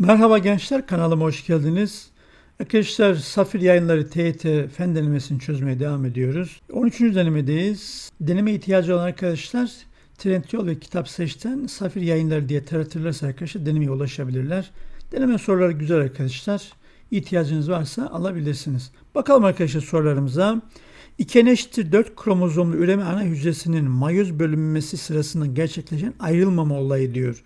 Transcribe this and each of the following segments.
Merhaba gençler, kanalıma hoş geldiniz. Arkadaşlar Safir Yayınları TYT fen denemesini çözmeye devam ediyoruz. 13. denemedeyiz. Deneme ihtiyacı olan arkadaşlar Trendyol ve Kitap Seç'ten Safir Yayınları diye taratırlarsa arkadaşlar denemeye ulaşabilirler. Deneme soruları güzel arkadaşlar. İhtiyacınız varsa alabilirsiniz. Bakalım arkadaşlar sorularımıza. İken eşittir 4 kromozomlu üreme ana hücresinin mayoz bölünmesi sırasında gerçekleşen ayrılmama olayı diyor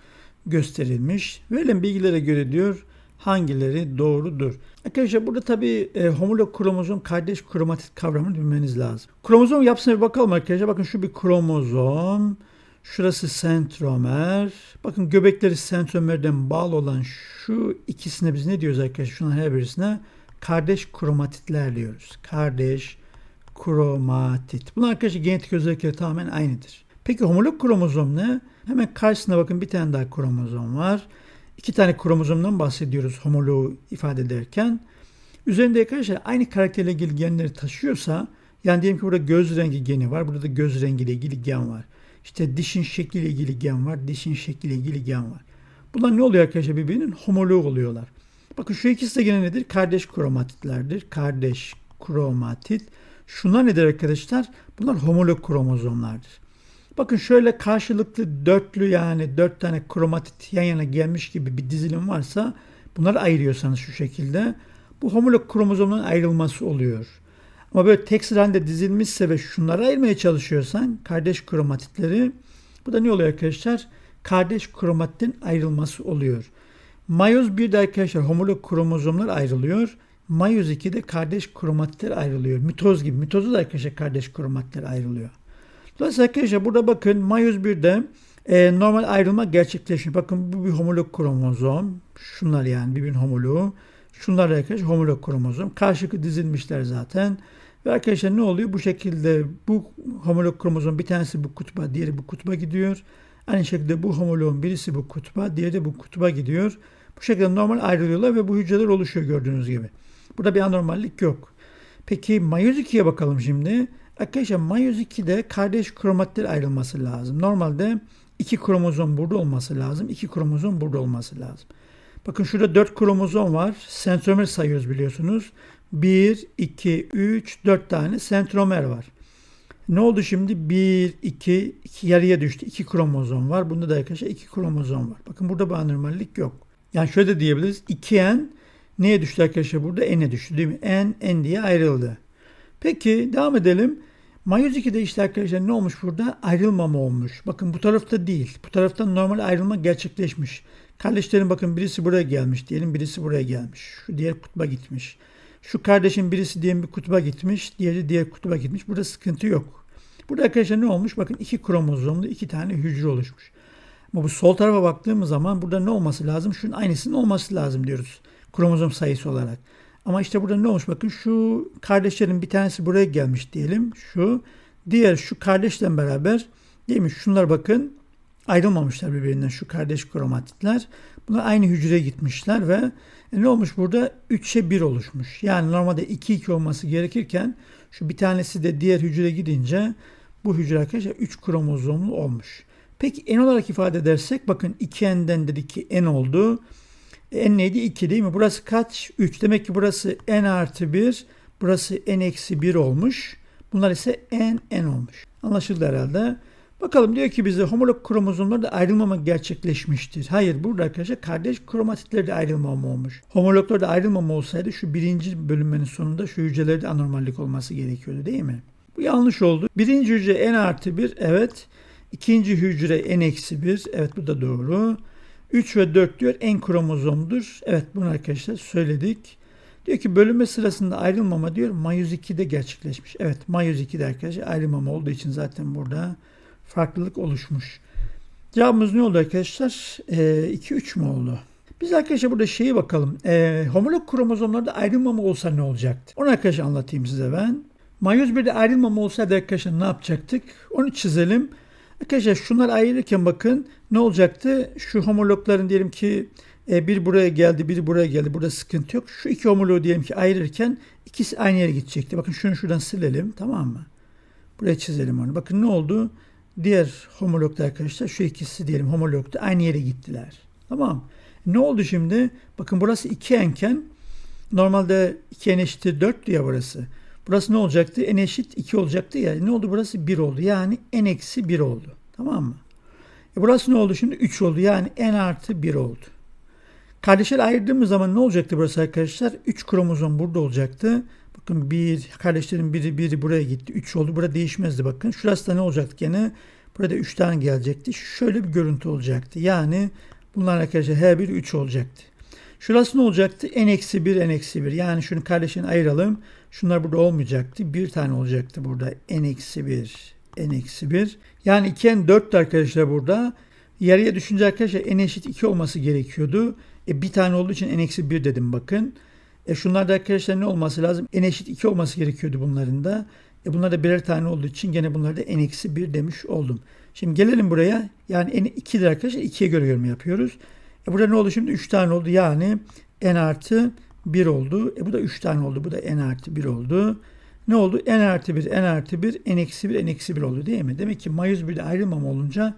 gösterilmiş. Verilen bilgilere göre diyor hangileri doğrudur. Arkadaşlar burada tabii e, homolog kromozom kardeş kromatit kavramını bilmeniz lazım. Kromozom yapısına bir bakalım arkadaşlar. Bakın şu bir kromozom. Şurası sentromer. Bakın göbekleri sentromerden bağlı olan şu ikisine biz ne diyoruz arkadaşlar? Şunun her birisine kardeş kromatitler diyoruz. Kardeş kromatit. Bunlar arkadaşlar genetik özellikleri tamamen aynıdır. Peki homolog kromozom ne? Hemen karşısına bakın bir tane daha kromozom var. İki tane kromozomdan bahsediyoruz homologu ifade ederken. Üzerinde arkadaşlar aynı karakterle ilgili genleri taşıyorsa yani diyelim ki burada göz rengi geni var. Burada da göz rengiyle ilgili gen var. İşte dişin şekliyle ilgili gen var. Dişin şekliyle ilgili gen var. Bunlar ne oluyor arkadaşlar birbirinin homologu oluyorlar. Bakın şu ikisi de gene nedir? Kardeş kromatitlerdir. Kardeş kromatit. Şunlar nedir arkadaşlar? Bunlar homolog kromozomlardır. Bakın şöyle karşılıklı dörtlü yani dört tane kromatit yan yana gelmiş gibi bir dizilim varsa bunları ayırıyorsanız şu şekilde bu homolog kromozomların ayrılması oluyor. Ama böyle tek sıra halinde dizilmişse ve şunları ayırmaya çalışıyorsan kardeş kromatitleri bu da ne oluyor arkadaşlar? Kardeş kromatitin ayrılması oluyor. Mayoz 1'de arkadaşlar homolog kromozomlar ayrılıyor. Mayoz 2'de kardeş kromatitler ayrılıyor. Mitoz gibi. Mitozda da arkadaşlar kardeş kromatitler ayrılıyor. Dolayısıyla arkadaşlar burada bakın mayoz 1'de e, normal ayrılma gerçekleşiyor. Bakın bu bir homolog kromozom. Şunlar yani birbirinin homologu. Şunlar arkadaşlar homolog kromozom. Karşılıklı dizilmişler zaten. Ve arkadaşlar ne oluyor? Bu şekilde bu homolog kromozom bir tanesi bu kutba, diğeri bu kutba gidiyor. Aynı şekilde bu homologun birisi bu kutba, diğeri de bu kutba gidiyor. Bu şekilde normal ayrılıyorlar ve bu hücreler oluşuyor gördüğünüz gibi. Burada bir anormallik yok. Peki mayoz 2'ye bakalım şimdi. Arkadaşlar mayoz 2'de kardeş kromatitler ayrılması lazım. Normalde iki kromozom burada olması lazım. iki kromozom burada olması lazım. Bakın şurada 4 kromozom var. Sentromer sayıyoruz biliyorsunuz. 1, 2, 3, 4 tane sentromer var. Ne oldu şimdi? 1, 2, 2 yarıya düştü. 2 kromozom var. Bunda da arkadaşlar 2 kromozom var. Bakın burada bir anormallik yok. Yani şöyle de diyebiliriz. 2N neye düştü arkadaşlar burada? N'e düştü değil mi? N, N diye ayrıldı. Peki devam edelim. Mayoz 2'de işte arkadaşlar ne olmuş burada? Ayrılmama olmuş. Bakın bu tarafta değil. Bu taraftan normal ayrılma gerçekleşmiş. Kardeşlerin bakın birisi buraya gelmiş diyelim. Birisi buraya gelmiş. Şu diğer kutba gitmiş. Şu kardeşin birisi diyelim bir kutba gitmiş. Diğeri diğer kutba gitmiş. Burada sıkıntı yok. Burada arkadaşlar ne olmuş? Bakın iki kromozomlu iki tane hücre oluşmuş. Ama bu sol tarafa baktığımız zaman burada ne olması lazım? Şunun aynısının olması lazım diyoruz. Kromozom sayısı olarak. Ama işte burada ne olmuş bakın şu kardeşlerin bir tanesi buraya gelmiş diyelim. Şu diğer şu kardeşle beraber değil mi? Şunlar bakın ayrılmamışlar birbirinden şu kardeş kromatitler. Bunlar aynı hücreye gitmişler ve e, ne olmuş burada? 3'e 1 oluşmuş. Yani normalde 2 2 olması gerekirken şu bir tanesi de diğer hücreye gidince bu hücre arkadaşlar 3 kromozomlu olmuş. Peki n olarak ifade edersek bakın 2n'den dedik ki n oldu. N neydi? 2 değil mi? Burası kaç? 3. Demek ki burası N artı 1. Burası N eksi 1 olmuş. Bunlar ise N, N olmuş. Anlaşıldı herhalde. Bakalım diyor ki bize homolog kromozomlarda ayrılmama gerçekleşmiştir. Hayır burada arkadaşlar kardeş kromatitlerde ayrılmama olmuş. Homologlarda ayrılmama olsaydı şu birinci bölünmenin sonunda şu hücrelerde anormallik olması gerekiyordu değil mi? Bu yanlış oldu. Birinci hücre N artı 1 evet. İkinci hücre N eksi 1 evet bu da doğru. 3 ve 4 diyor en kromozomdur. Evet bunu arkadaşlar söyledik. Diyor ki bölünme sırasında ayrılmama diyor mayoz 2'de gerçekleşmiş. Evet mayoz 2'de arkadaşlar ayrılmama olduğu için zaten burada farklılık oluşmuş. Cevabımız ne oldu arkadaşlar? E, 2-3 mü oldu? Biz arkadaşlar burada şeyi bakalım. E, homolog kromozomlarda ayrılmama olsa ne olacaktı? Onu arkadaşlar anlatayım size ben. Mayoz 1'de ayrılmama olsaydı arkadaşlar ne yapacaktık? Onu çizelim. Arkadaşlar şunlar ayırırken bakın ne olacaktı? Şu homologların diyelim ki e, bir buraya geldi, bir buraya geldi. Burada sıkıntı yok. Şu iki homologu diyelim ki ayırırken ikisi aynı yere gidecekti. Bakın şunu şuradan silelim tamam mı? Buraya çizelim onu. Bakın ne oldu? Diğer homologda arkadaşlar şu ikisi diyelim homologda aynı yere gittiler. Tamam Ne oldu şimdi? Bakın burası 2 enken normalde 2 n eşittir 4 diye burası. Burası ne olacaktı? n eşit 2 olacaktı ya. Ne oldu? Burası 1 oldu. Yani n eksi 1 oldu. Tamam mı? E burası ne oldu şimdi? 3 oldu. Yani n artı 1 oldu. Kardeşler ayırdığımız zaman ne olacaktı burası arkadaşlar? 3 kromozom burada olacaktı. Bakın bir kardeşlerin biri biri buraya gitti. 3 oldu. Burada değişmezdi bakın. Şurası da ne olacaktı gene? Burada 3 tane gelecekti. Şöyle bir görüntü olacaktı. Yani bunlar arkadaşlar her biri 3 olacaktı. Şurası ne olacaktı? n-1, n-1. Yani şunu kardeşini ayıralım. Şunlar burada olmayacaktı. Bir tane olacaktı burada. n-1, n-1. Yani 2n 4'tü arkadaşlar burada. Yarıya düşünce arkadaşlar n eşit 2 olması gerekiyordu. E, bir tane olduğu için n-1 dedim bakın. E şunlar da arkadaşlar ne olması lazım? n eşit 2 olması gerekiyordu bunların da. E bunlar da birer tane olduğu için gene bunlarda n-1 demiş oldum. Şimdi gelelim buraya. Yani n 2'dir arkadaşlar. 2'ye göre yorum yapıyoruz. E burada ne oldu şimdi? 3 tane oldu. Yani n artı 1 oldu. E bu da 3 tane oldu. Bu da n artı 1 oldu. Ne oldu? n artı 1, n artı 1, n eksi 1, n eksi 1 oldu değil mi? Demek ki mayüz bir de ayrılmama olunca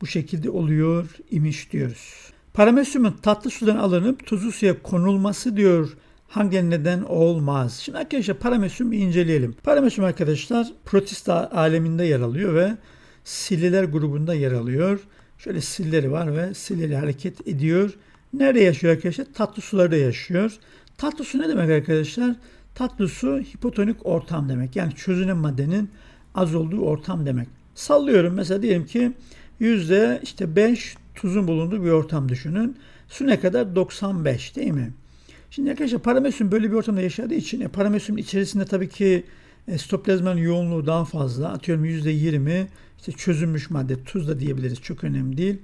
bu şekilde oluyor imiş diyoruz. Paramesyumun tatlı sudan alınıp tuzlu suya konulması diyor hangi neden olmaz? Şimdi arkadaşlar paramesyum inceleyelim. Paramesyum arkadaşlar protist aleminde yer alıyor ve sililer grubunda yer alıyor. Şöyle silleri var ve silleri hareket ediyor. Nerede yaşıyor arkadaşlar? Tatlı sularda yaşıyor. Tatlı su ne demek arkadaşlar? Tatlı su hipotonik ortam demek. Yani çözünen maddenin az olduğu ortam demek. Sallıyorum mesela diyelim ki yüzde işte 5 tuzun bulunduğu bir ortam düşünün. Su ne kadar? 95 değil mi? Şimdi arkadaşlar paramesyum böyle bir ortamda yaşadığı için e, paramesyumun içerisinde tabii ki stoplazmanın yoğunluğu daha fazla. Atıyorum %20 işte çözülmüş madde tuz da diyebiliriz. Çok önemli değil.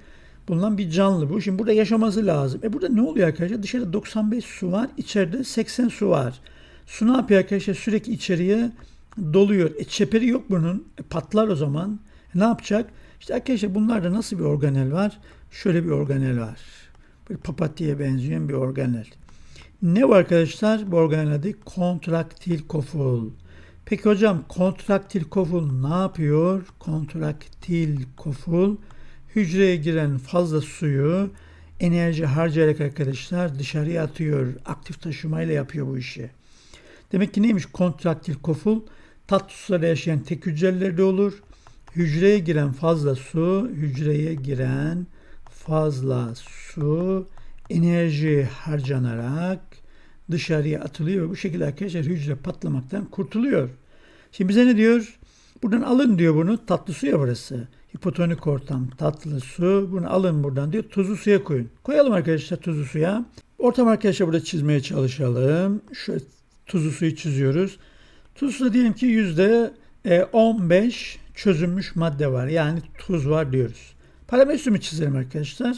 Bulunan bir canlı bu. Şimdi burada yaşaması lazım. E burada ne oluyor arkadaşlar? Dışarıda 95 su var. içeride 80 su var. Su ne yapıyor arkadaşlar? Sürekli içeriye doluyor. E çeperi yok bunun. E, patlar o zaman. E, ne yapacak? İşte arkadaşlar bunlarda nasıl bir organel var? Şöyle bir organel var. Bir papatyaya benzeyen bir organel. Ne var arkadaşlar? Bu organel adı kontraktil koful. Peki hocam kontraktil koful ne yapıyor? Kontraktil koful hücreye giren fazla suyu enerji harcayarak arkadaşlar dışarıya atıyor. Aktif taşımayla yapıyor bu işi. Demek ki neymiş kontraktil koful? Tatlı sularda yaşayan tek hücrelerde olur. Hücreye giren fazla su, hücreye giren fazla su enerji harcanarak dışarıya atılıyor. Bu şekilde arkadaşlar hücre patlamaktan kurtuluyor. Şimdi bize ne diyor? Buradan alın diyor bunu. Tatlı suya burası. Hipotonik ortam, tatlı su. Bunu alın buradan diyor. Tuzlu suya koyun. Koyalım arkadaşlar tuzlu suya. Ortam arkadaşlar burada çizmeye çalışalım. Şöyle tuzlu suyu çiziyoruz. Tuzlu suda diyelim ki yüzde 15 e, çözülmüş madde var. Yani tuz var diyoruz. Paramesyumu çizelim arkadaşlar.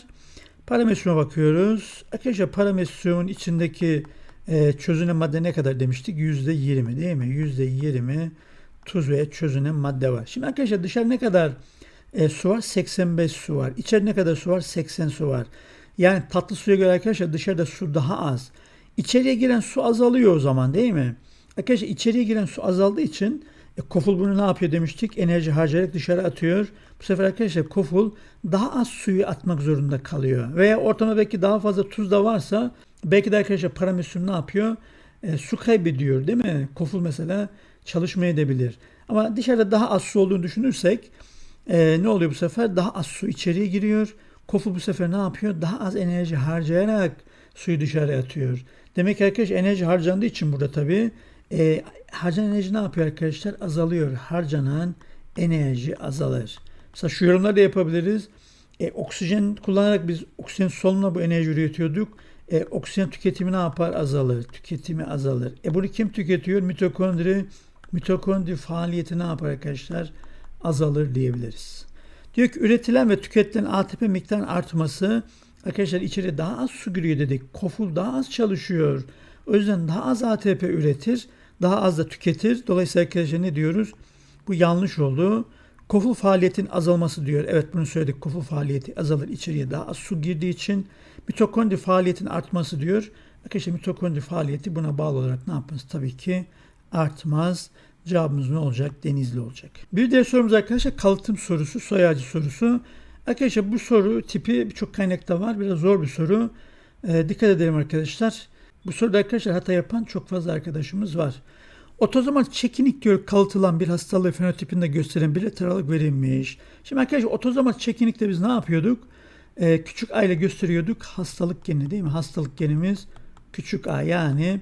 Paramesyuma bakıyoruz. Arkadaşlar paramesyumun içindeki e, çözünen madde ne kadar demiştik? %20 değil mi? %20 tuz ve çözünen madde var. Şimdi arkadaşlar dışarı ne kadar e, su var? 85 su var. İçeri ne kadar su var? 80 su var. Yani tatlı suya göre arkadaşlar dışarıda su daha az. İçeriye giren su azalıyor o zaman değil mi? Arkadaşlar içeriye giren su azaldığı için e, koful bunu ne yapıyor demiştik? Enerji harcayarak dışarı atıyor. Bu sefer arkadaşlar koful daha az suyu atmak zorunda kalıyor. Veya ortama belki daha fazla tuz da varsa belki de arkadaşlar paramesyum ne yapıyor? E, su kaybediyor değil mi? Koful mesela çalışmayabilir. Ama dışarıda daha az su olduğunu düşünürsek e, ne oluyor bu sefer? Daha az su içeriye giriyor. Koful bu sefer ne yapıyor? Daha az enerji harcayarak suyu dışarı atıyor. Demek ki arkadaş enerji harcandığı için burada tabii e, harcanan enerji ne yapıyor arkadaşlar? Azalıyor. Harcanan enerji azalır. Mesela şu yorumları da yapabiliriz. E, oksijen kullanarak biz oksijen solunumla bu enerji üretiyorduk. E, oksijen tüketimi ne yapar? Azalır. Tüketimi azalır. E bunu kim tüketiyor? Mitokondri. Mitokondri faaliyeti ne yapar arkadaşlar? Azalır diyebiliriz. Diyor ki üretilen ve tüketilen ATP miktarının artması arkadaşlar içeri daha az su giriyor dedik. Koful daha az çalışıyor. O yüzden daha az ATP üretir. Daha az da tüketir. Dolayısıyla arkadaşlar ne diyoruz? Bu yanlış oldu. Koful faaliyetin azalması diyor. Evet bunu söyledik. Koful faaliyeti azalır. içeriye daha az su girdiği için. Mitokondri faaliyetin artması diyor. Arkadaşlar mitokondri faaliyeti buna bağlı olarak ne yapmaz? Tabii ki artmaz. Cevabımız ne olacak? Denizli olacak. Bir diğer sorumuz arkadaşlar kalıtım sorusu, soy ağacı sorusu. Arkadaşlar bu soru tipi birçok kaynakta var. Biraz zor bir soru. Ee, dikkat edelim arkadaşlar. Bu soruda arkadaşlar hata yapan çok fazla arkadaşımız var. Otozomal çekinik diyor kalıtılan bir hastalığı fenotipinde gösteren bilaterallık verilmiş. Şimdi arkadaşlar otozomal çekinikte biz ne yapıyorduk? Ee, küçük a ile gösteriyorduk hastalık geni değil mi? Hastalık genimiz küçük a yani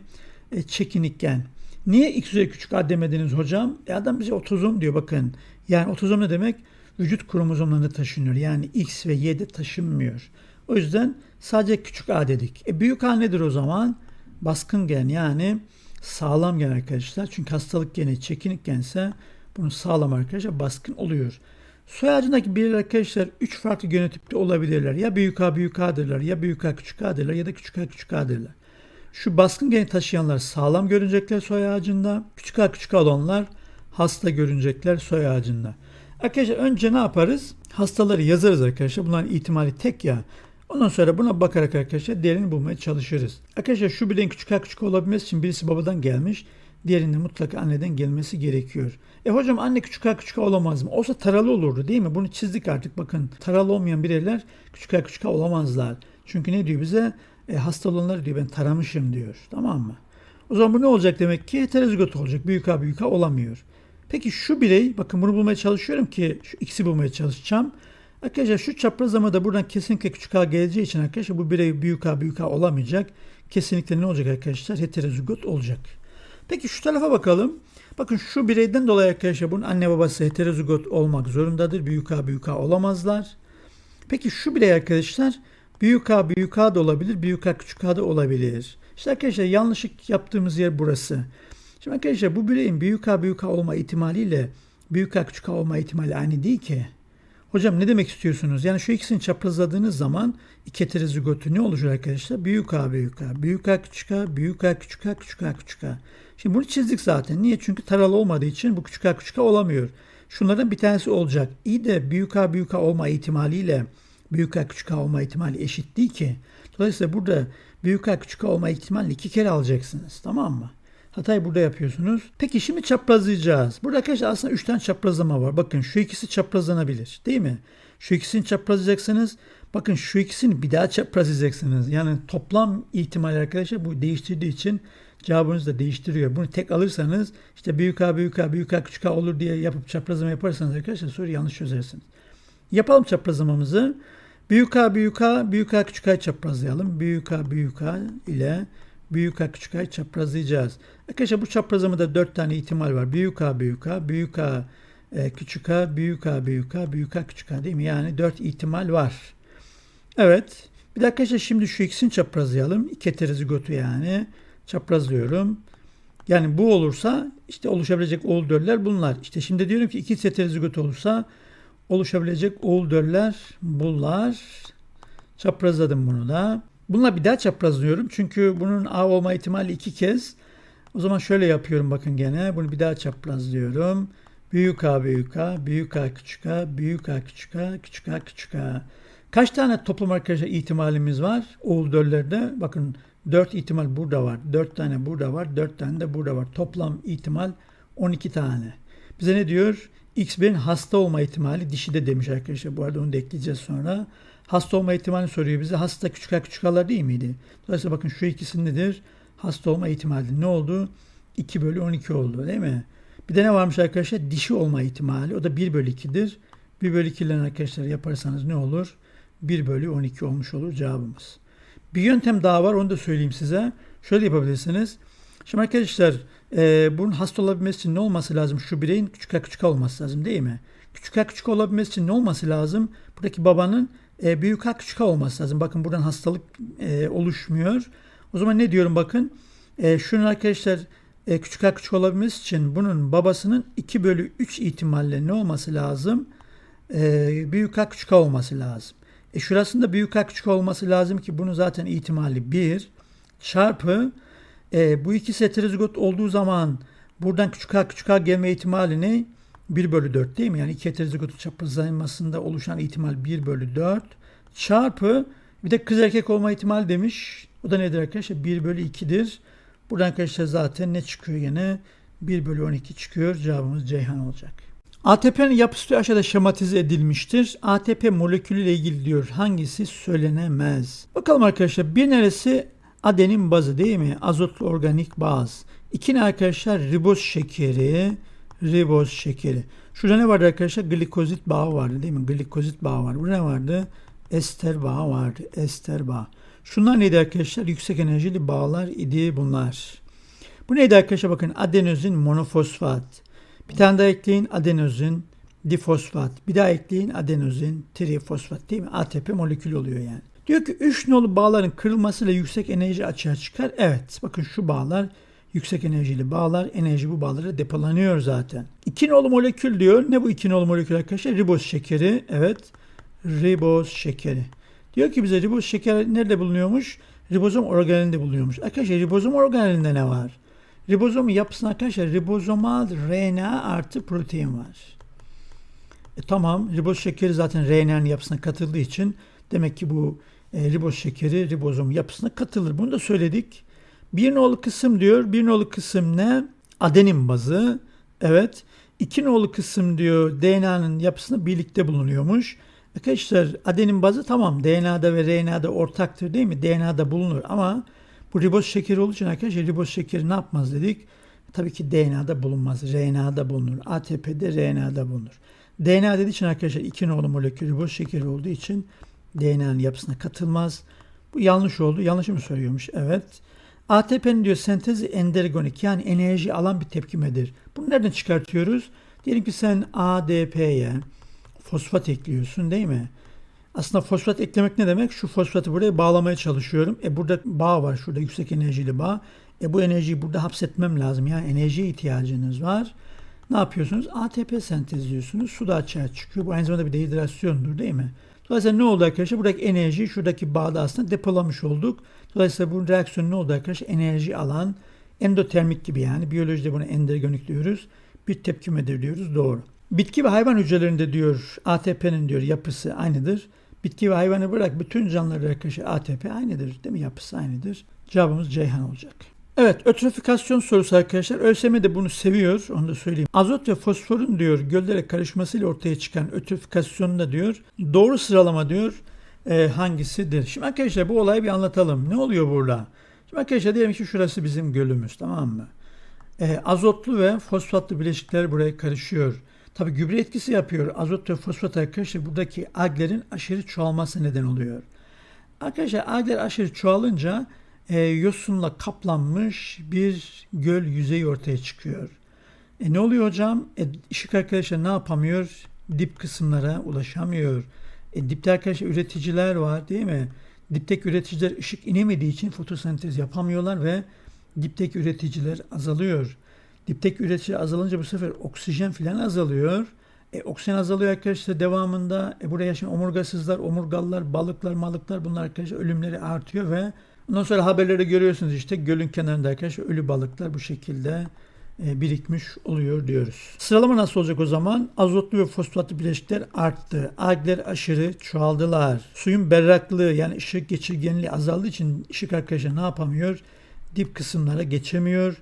e, çekinik gen. Niye x üzeri küçük a demediniz hocam? E adam bize otozom diyor bakın. Yani otozom ne demek? Vücut kromozomlarında taşınıyor. Yani x ve y'de taşınmıyor. O yüzden sadece küçük a dedik. E büyük a nedir o zaman? Baskın gen yani sağlam gen arkadaşlar. Çünkü hastalık geni çekinik gense bunu sağlam arkadaşlar baskın oluyor. Soy ağacındaki bireyler arkadaşlar 3 farklı genotipte olabilirler. Ya büyük A büyük A'dırlar ya büyük A küçük A'dırlar ya da küçük A küçük A'dırlar. Şu baskın geni taşıyanlar sağlam görünecekler soy ağacında. Küçük A küçük A olanlar hasta görünecekler soy ağacında. Arkadaşlar önce ne yaparız? Hastaları yazarız arkadaşlar. Bunların ihtimali tek ya. Ondan sonra buna bakarak arkadaşlar diğerini bulmaya çalışırız. Arkadaşlar şu bireyin küçük A küçük A olabilmesi için birisi babadan gelmiş. Diğerinin mutlaka anneden gelmesi gerekiyor. E hocam anne küçük A küçük A olamaz mı? Olsa taralı olurdu değil mi? Bunu çizdik artık bakın. Taralı olmayan bireyler küçük A küçük A olamazlar. Çünkü ne diyor bize? E, hasta olanları diyor ben taramışım diyor. Tamam mı? O zaman bu ne olacak demek ki? Heterozigot olacak. Büyük A büyük A olamıyor. Peki şu birey, bakın bunu bulmaya çalışıyorum ki şu x'i bulmaya çalışacağım. Arkadaşlar şu çaprazlamada buradan kesinlikle küçük a geleceği için arkadaşlar bu birey büyük a büyük a olamayacak. Kesinlikle ne olacak arkadaşlar? Heterozigot olacak. Peki şu tarafa bakalım. Bakın şu bireyden dolayı arkadaşlar bunun anne babası heterozigot olmak zorundadır. Büyük a büyük a olamazlar. Peki şu birey arkadaşlar büyük a büyük a da olabilir. Büyük a küçük a da olabilir. İşte arkadaşlar yanlışlık yaptığımız yer burası. Şimdi arkadaşlar bu bireyin büyük A büyük A olma ihtimaliyle büyük A küçük A olma ihtimali aynı değil ki. Hocam ne demek istiyorsunuz? Yani şu ikisini çaprazladığınız zaman iki heterozigotu ne olacak arkadaşlar? Büyük A büyük A, büyük A küçük A, büyük A küçük A, küçük A küçük A. Şimdi bunu çizdik zaten. Niye? Çünkü taralı olmadığı için bu küçük A küçük A olamıyor. Şunlardan bir tanesi olacak. İyi de büyük A büyük A olma ihtimaliyle büyük A küçük A olma ihtimali eşit değil ki. Dolayısıyla burada büyük A küçük A olma ihtimalini iki kere alacaksınız. Tamam mı? Hatayı burada yapıyorsunuz. Peki şimdi çaprazlayacağız. Burada arkadaşlar aslında 3 tane çaprazlama var. Bakın şu ikisi çaprazlanabilir. Değil mi? Şu ikisini çaprazlayacaksınız. Bakın şu ikisini bir daha çaprazlayacaksınız. Yani toplam ihtimal arkadaşlar bu değiştirdiği için cevabınızı da değiştiriyor. Bunu tek alırsanız işte büyük A büyük A büyük A küçük A olur diye yapıp çaprazlama yaparsanız arkadaşlar soruyu yanlış çözersiniz. Yapalım çaprazlamamızı. Büyük A büyük A büyük A küçük A çaprazlayalım. Büyük A büyük A ile büyük A küçük A'yı çaprazlayacağız. Arkadaşlar bu çaprazlamada 4 tane ihtimal var. Büyük A büyük A, büyük A e, küçük A, büyük A büyük A, büyük A küçük A değil mi? Yani 4 ihtimal var. Evet. Bir de arkadaşlar şimdi şu ikisini çaprazlayalım. İki heterozigotu yani çaprazlıyorum. Yani bu olursa işte oluşabilecek oğul döller bunlar. İşte şimdi diyorum ki iki heterozigot olursa oluşabilecek oğul döller bunlar. Çaprazladım bunu da. Bununla bir daha çaprazlıyorum. Çünkü bunun A olma ihtimali iki kez. O zaman şöyle yapıyorum bakın gene. Bunu bir daha çaprazlıyorum. Büyük A büyük A, büyük A küçük A, büyük A küçük A, küçük A küçük A. Kaç tane toplam arkadaşlar ihtimalimiz var? Oğul döllerde bakın 4 ihtimal burada var. 4 tane burada var. 4 tane de burada var. Toplam ihtimal 12 tane. Bize ne diyor? X1'in hasta olma ihtimali dişi de demiş arkadaşlar. Bu arada onu da ekleyeceğiz sonra. Hasta olma ihtimalini soruyor bize. Hasta küçük A küçük A'lar değil miydi? Dolayısıyla bakın şu ikisi nedir? Hasta olma ihtimali ne oldu? 2 bölü 12 oldu değil mi? Bir de ne varmış arkadaşlar? Dişi olma ihtimali. O da 1 bölü 2'dir. 1 bölü 2'lerini arkadaşlar yaparsanız ne olur? 1 bölü 12 olmuş olur cevabımız. Bir yöntem daha var onu da söyleyeyim size. Şöyle yapabilirsiniz. Şimdi arkadaşlar e, bunun hasta olabilmesi için ne olması lazım? Şu bireyin küçük A küçük olması lazım değil mi? Küçük A küçük olabilmesi için ne olması lazım? Buradaki babanın e, büyük A küçük olması lazım. Bakın buradan hastalık e, oluşmuyor. O zaman ne diyorum bakın. E, şunun arkadaşlar e, küçük A küçük olabilmesi için bunun babasının 2 bölü 3 ihtimalle ne olması lazım? E, büyük A küçük olması lazım. E şurasında büyük A küçük olması lazım ki bunun zaten ihtimali 1 çarpı e, bu ikisi heterozigot olduğu zaman buradan küçük A küçük A gelme ihtimali ne? 1 bölü 4 değil mi? Yani iki heterozigotu çaprazlanmasında oluşan ihtimal 1 bölü 4 çarpı bir de kız erkek olma ihtimali demiş. O da nedir arkadaşlar? 1 bölü 2'dir. Buradan arkadaşlar zaten ne çıkıyor yine? 1 bölü 12 çıkıyor. Cevabımız Ceyhan olacak. ATP'nin yapısı aşağıda şematize edilmiştir. ATP molekülü ile ilgili diyor hangisi söylenemez. Bakalım arkadaşlar bir neresi adenin bazı değil mi? Azotlu organik baz. İki arkadaşlar? Riboz şekeri. Riboz şekeri. Şurada ne vardı arkadaşlar? Glikozit bağı vardı değil mi? Glikozit bağı var. Burada ne vardı? Ester bağı vardı. Ester bağı. Şunlar neydi arkadaşlar? Yüksek enerjili bağlar idi bunlar. Bu neydi arkadaşlar? Bakın adenozin monofosfat. Bir tane daha ekleyin adenozin difosfat. Bir daha ekleyin adenozin trifosfat değil mi? ATP molekül oluyor yani. Diyor ki 3 nolu bağların kırılmasıyla yüksek enerji açığa çıkar. Evet bakın şu bağlar yüksek enerjili bağlar. Enerji bu bağlara depolanıyor zaten. 2 nolu molekül diyor. Ne bu 2 nolu molekül arkadaşlar? Riboz şekeri. Evet. Riboz şekeri. Diyor ki bize riboz şekeri nerede bulunuyormuş? Ribozom organelinde bulunuyormuş. Arkadaşlar ribozom organelinde ne var? Ribozomun yapısında arkadaşlar ribozomal RNA artı protein var. E, tamam riboz şekeri zaten RNA'nın yapısına katıldığı için demek ki bu e, riboz şekeri ribozom yapısına katılır. Bunu da söyledik. Bir nolu kısım diyor. Bir nolu kısım ne? Adenin bazı. Evet. İki nolu kısım diyor DNA'nın yapısında birlikte bulunuyormuş. Arkadaşlar adenin bazı tamam DNA'da ve RNA'da ortaktır değil mi? DNA'da bulunur ama bu riboz şekeri olduğu için arkadaşlar riboz şekeri ne yapmaz dedik? Tabii ki DNA'da bulunmaz. RNA'da bulunur. ATP'de RNA'da bulunur. DNA dediği için arkadaşlar iki nolu molekül riboz şekeri olduğu için DNA'nın yapısına katılmaz. Bu yanlış oldu. Yanlış mı söylüyormuş? Evet. ATP'nin diyor sentezi endergonik yani enerji alan bir tepkimedir. Bunu nereden çıkartıyoruz? Diyelim ki sen ADP'ye fosfat ekliyorsun değil mi? Aslında fosfat eklemek ne demek? Şu fosfatı buraya bağlamaya çalışıyorum. E burada bağ var. Şurada yüksek enerjili bağ. E bu enerjiyi burada hapsetmem lazım. Yani enerjiye ihtiyacınız var. Ne yapıyorsunuz? ATP sentezliyorsunuz. Su da açığa çıkıyor. Bu aynı zamanda bir dehidrasyondur değil mi? Dolayısıyla ne oldu arkadaşlar? Buradaki enerjiyi şuradaki bağda aslında depolamış olduk. Dolayısıyla bu reaksiyon ne oldu arkadaşlar? Enerji alan endotermik gibi yani. Biyolojide buna endergonik diyoruz. Bir tepkimedir diyoruz. Doğru. Bitki ve hayvan hücrelerinde diyor ATP'nin diyor yapısı aynıdır. Bitki ve hayvanı bırak bütün canlılarda arkadaşlar ATP aynıdır. Değil mi? Yapısı aynıdır. Cevabımız Ceyhan olacak. Evet, ötrofikasyon sorusu arkadaşlar. ÖSYM de bunu seviyor, onu da söyleyeyim. Azot ve fosforun diyor göllere karışmasıyla ortaya çıkan ötrofikasyonda diyor doğru sıralama diyor e, hangisidir? Şimdi arkadaşlar bu olayı bir anlatalım. Ne oluyor burada? Şimdi arkadaşlar diyelim ki şurası bizim gölümüz tamam mı? E, azotlu ve fosfatlı bileşikler buraya karışıyor. Tabi gübre etkisi yapıyor. Azot ve fosfat arkadaşlar buradaki alglerin aşırı çoğalması neden oluyor. Arkadaşlar algler aşırı çoğalınca e, yosunla kaplanmış bir göl yüzeyi ortaya çıkıyor. E ne oluyor hocam? E, ışık arkadaşlar ne yapamıyor? Dip kısımlara ulaşamıyor. E, dipte arkadaşlar üreticiler var değil mi? Dipteki üreticiler ışık inemediği için fotosentez yapamıyorlar ve dipteki üreticiler azalıyor. Dipteki üreticiler azalınca bu sefer oksijen filan azalıyor. E, oksijen azalıyor arkadaşlar devamında. E, burada yaşayan omurgasızlar, omurgalılar, balıklar, malıklar bunlar arkadaşlar ölümleri artıyor ve ondan sonra haberleri görüyorsunuz işte gölün kenarında arkadaşlar ölü balıklar bu şekilde e, birikmiş oluyor diyoruz. Sıralama nasıl olacak o zaman? Azotlu ve fosfatlı bileşikler arttı. Algler aşırı çoğaldılar. Suyun berraklığı yani ışık geçirgenliği azaldığı için ışık arkadaşlar ne yapamıyor? Dip kısımlara geçemiyor.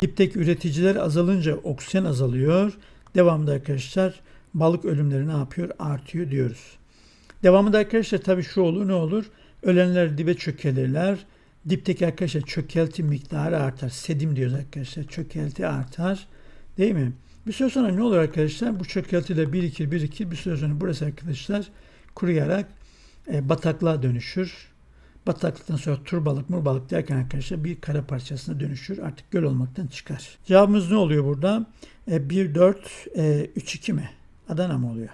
Dipteki üreticiler azalınca oksijen azalıyor. Devamında arkadaşlar balık ölümleri ne yapıyor? Artıyor diyoruz. Devamında arkadaşlar tabii şu olur ne olur? Ölenler dibe çökelirler. Dipteki arkadaşlar çökelti miktarı artar. Sedim diyoruz arkadaşlar. Çökelti artar. Değil mi? Bir süre sonra ne olur arkadaşlar? Bu çökeltiyle birikir birikir. Bir süre sonra burası arkadaşlar kuruyarak e, bataklığa dönüşür. Bataklıktan sonra tur balık, mur balık derken arkadaşlar bir kara parçasına dönüşür. Artık göl olmaktan çıkar. Cevabımız ne oluyor burada? E, 1, 4, e, 3, 2 mi? Adana mı oluyor?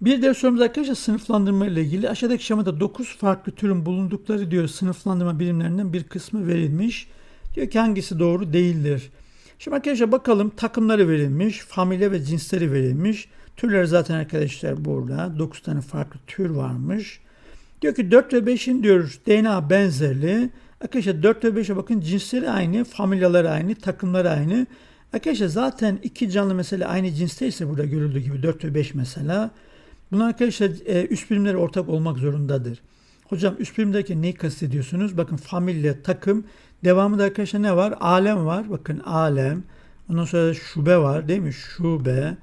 Bir diğer sorumuz arkadaşlar sınıflandırma ile ilgili. Aşağıdaki şemada 9 farklı türün bulundukları diyor sınıflandırma birimlerinden bir kısmı verilmiş. Diyor ki hangisi doğru değildir. Şimdi arkadaşlar bakalım takımları verilmiş, familya ve cinsleri verilmiş. Türler zaten arkadaşlar burada. 9 tane farklı tür varmış. Diyor ki 4 ve 5'in diyor DNA benzerliği. Arkadaşlar 4 ve 5'e bakın cinsleri aynı, familyaları aynı, takımları aynı. Arkadaşlar zaten iki canlı mesela aynı cinsteyse burada görüldüğü gibi 4 ve 5 mesela. Bunlar arkadaşlar e, üst birimleri ortak olmak zorundadır. Hocam üst birimdeki neyi kastediyorsunuz? Bakın familya, takım. Devamında arkadaşlar ne var? Alem var. Bakın alem. Ondan sonra şube var değil mi? Şube.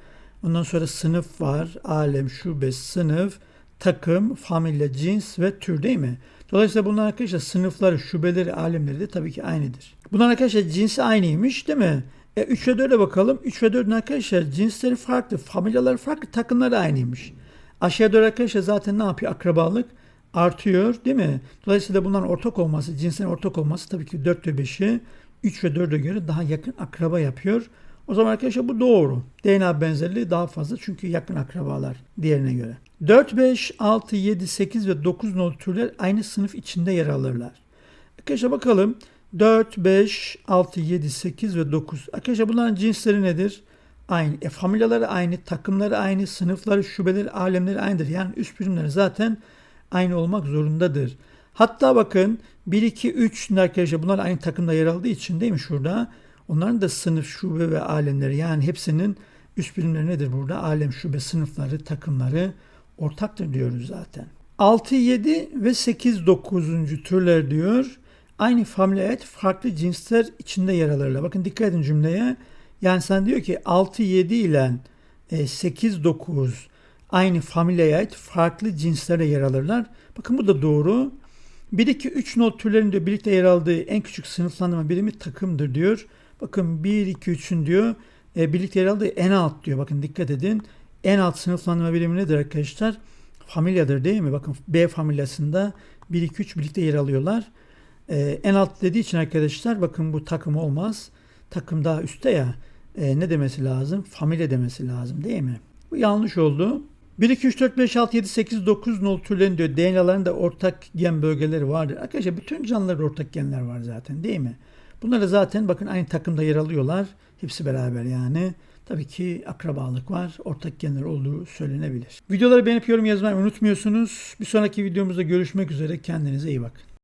Ondan sonra sınıf var. Alem, şube, sınıf, takım, familya, cins ve tür değil mi? Dolayısıyla bunlar arkadaşlar sınıfları, şubeleri, alemleri de tabii ki aynıdır. Bunlar arkadaşlar cinsi aynıymış değil mi? E, 3 ve 4'e bakalım. 3 ve 4'ün arkadaşlar cinsleri farklı, familyaları farklı, takımları aynıymış. Aşağıya doğru arkadaşlar zaten ne yapıyor? Akrabalık artıyor değil mi? Dolayısıyla bunların ortak olması, cinslerin ortak olması tabii ki 4 ve 5'i 3 ve 4'e göre daha yakın akraba yapıyor. O zaman arkadaşlar bu doğru. DNA benzerliği daha fazla çünkü yakın akrabalar diğerine göre. 4, 5, 6, 7, 8 ve 9 nol türler aynı sınıf içinde yer alırlar. Arkadaşlar bakalım 4, 5, 6, 7, 8 ve 9. Arkadaşlar bunların cinsleri nedir? Aynı. E, familyaları aynı, takımları aynı, sınıfları, şubeleri, alemleri aynıdır. Yani üst birimleri zaten aynı olmak zorundadır. Hatta bakın 1, 2, 3 arkadaşlar bunlar aynı takımda yer aldığı için değil mi şurada? Onların da sınıf, şube ve alemleri yani hepsinin üst birimleri nedir burada? Alem, şube, sınıfları, takımları ortaktır diyoruz zaten. 6, 7 ve 8, 9. türler diyor. Aynı familyaya ait farklı cinsler içinde yer alırlar. Bakın dikkat edin cümleye. Yani sen diyor ki 6, 7 ile 8, 9 aynı familyaya ait farklı cinslere yer alırlar. Bakın bu da doğru. 1, 2, 3 not türlerinin diyor birlikte yer aldığı en küçük sınıflandırma birimi takımdır diyor. Bakın 1, 2, 3'ün diyor e, birlikte yer aldığı en alt diyor. Bakın dikkat edin. En alt sınıflandırma birimi nedir arkadaşlar? Familyadır değil mi? Bakın B familyasında 1, 2, 3 birlikte yer alıyorlar. E, en alt dediği için arkadaşlar bakın bu takım olmaz. Takım daha üstte ya. E, ne demesi lazım? Familya demesi lazım değil mi? Bu yanlış oldu. 1, 2, 3, 4, 5, 6, 7, 8, 9 nol türlerin diyor DNA'ların da ortak gen bölgeleri vardır. Arkadaşlar bütün canlılarda ortak genler var zaten değil mi? Bunlar da zaten bakın aynı takımda yer alıyorlar. Hepsi beraber yani. Tabii ki akrabalık var. Ortak genler olduğu söylenebilir. Videoları beğenip yorum yazmayı unutmuyorsunuz. Bir sonraki videomuzda görüşmek üzere. Kendinize iyi bakın.